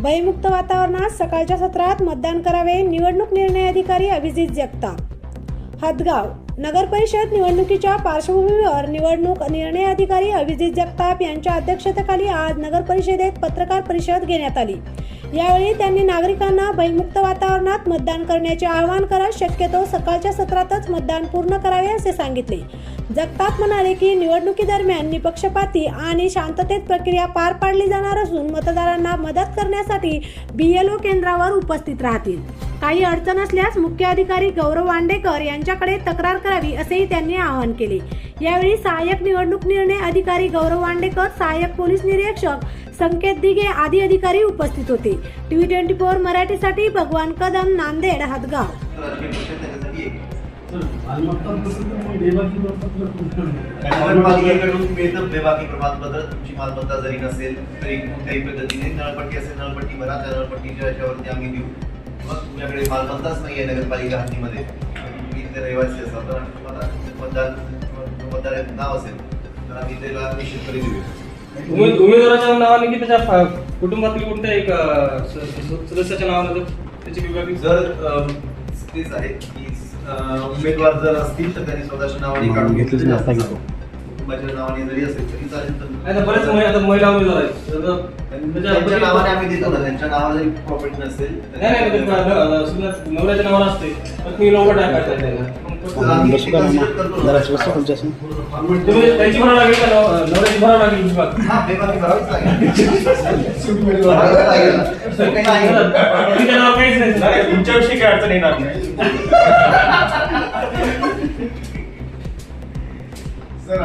भयमुक्त वातावरणात सकाळच्या सत्रात मतदान करावे निवडणूक निर्णय अधिकारी अभिजित जगताप. हदगाव नगर परिषद निवडणुकीच्या पार्श्वभूमीवर निवडणूक निर्णय अधिकारी अभिजित जगताप यांच्या अध्यक्षतेखाली आज नगर परिषदेत पत्रकार परिषद घेण्यात आली. यावेळी त्यांनी नागरिकांना भयमुक्त वातावरणात मतदान करण्याचे आवाहन करत शक्यतो सकाळच्या सत्रातच मतदान पूर्ण करावे असे सांगितले. जगताप म्हणाले की निवडणुकीदरम्यान निपक्षपाती आणि शांततेत प्रक्रिया पार पाडली जाणार असून मतदारांना मदत करण्यासाठी बीएलओ केंद्रावर उपस्थित राहतील. काही अडचण असल्यास मुख्य अधिकारी गौरव वांडेकर यांच्याकडे तक्रार करावी असेही त्यांनी आवाहन केले. यावेळी सहाय्यक निवडणूक निर्णय अधिकारी गौरव वांडेकर सहाय्यक पोलीस निरीक्षक संकेत दिघे आदी अधिकारी उपस्थित होते. टीव्ही ट्वेंटी फोर मराठीसाठी भगवान कदम नांदेड हातगाव. नगरपालिकेकडून मिळतं बेबाकी प्रमाणपत्र तुमची मालमत्ता जरी नसेल तरी कोणत्याही पद्धतीने नळपट्टी असेल नळपट्टी भरा त्या नळपट्टीच्या याच्यावरती आम्ही देऊ. मग तुमच्याकडे मालमत्ताच नाही आहे नगरपालिका हद्दीमध्ये. तुम्ही इथले रहिवासी असाल तर तुम्हाला मतदान मतदार नाव असेल तर आम्ही त्याला निश्चितपणे देऊ. उमेद उमेदवाराच्या नावाने की त्याच्या कुटुंबातील कोणत्या एक सदस्याच्या नावाने जर त्याची विभागणी जर तेच आहे की उमेदवार जर असतील तर त्यांनी स्वतःच्या नावाने काढून घेतलं तरी असतं. कुटुंबाच्या नावाने जरी असेल तरी चालेल तर बरेच महिला आता महिला उमेदवार त्यांच्या नावाने आम्ही देतो ना त्यांच्या नावावर जरी प्रॉपर्टी नसेल म्हणजे नवऱ्याच्या नावावर असते तुम्ही लवकर टाकायचं काही तुमच्याविषयी काय अडचण येणार नाही सर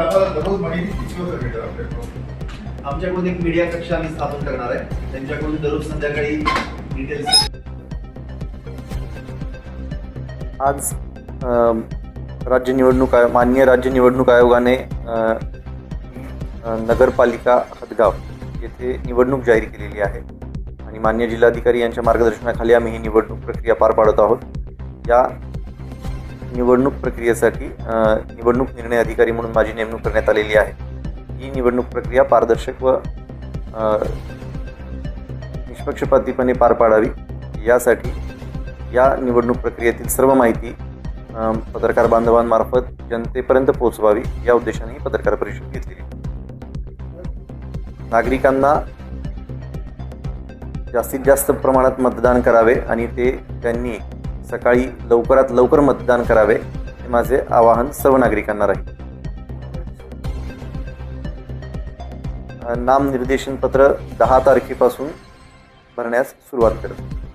आमच्याकडून एक मीडिया कक्षा आम्ही स्थापन करणार आहे. त्यांच्याकडून दररोज संध्याकाळी डिटेल्स आज राज्य निवडणूक आयोग माननीय राज्य निवडणूक आयोगाने नगरपालिका हदगाव येथे निवडणूक जाहीर केलेली आहे. आणि मान्य जिल्हाधिकारी यांच्या मार्गदर्शनाखाली आम्ही ही निवडणूक प्रक्रिया पार पाडत आहोत. या निवडणूक प्रक्रियेसाठी निवडणूक निर्णय अधिकारी म्हणून माझी नेमणूक करण्यात आलेली आहे. ही निवडणूक प्रक्रिया पारदर्शक व निष्पक्षपातीपणे पार पाडावी. यासाठी या निवडणूक प्रक्रियेतील सर्व माहिती पत्रकार बांधवांमार्फत जनतेपर्यंत पोहोचवावी या उद्देशाने ही पत्रकार परिषद घेतलेली. नागरिकांना जास्तीत जास्त प्रमाणात मतदान करावे आणि ते त्यांनी सकाळी लवकरात लवकर मतदान करावे हे माझे आवाहन सर्व नागरिकांना राहील. नामनिर्देशन पत्र दहा तारखेपासून भरण्यास सुरुवात करतो.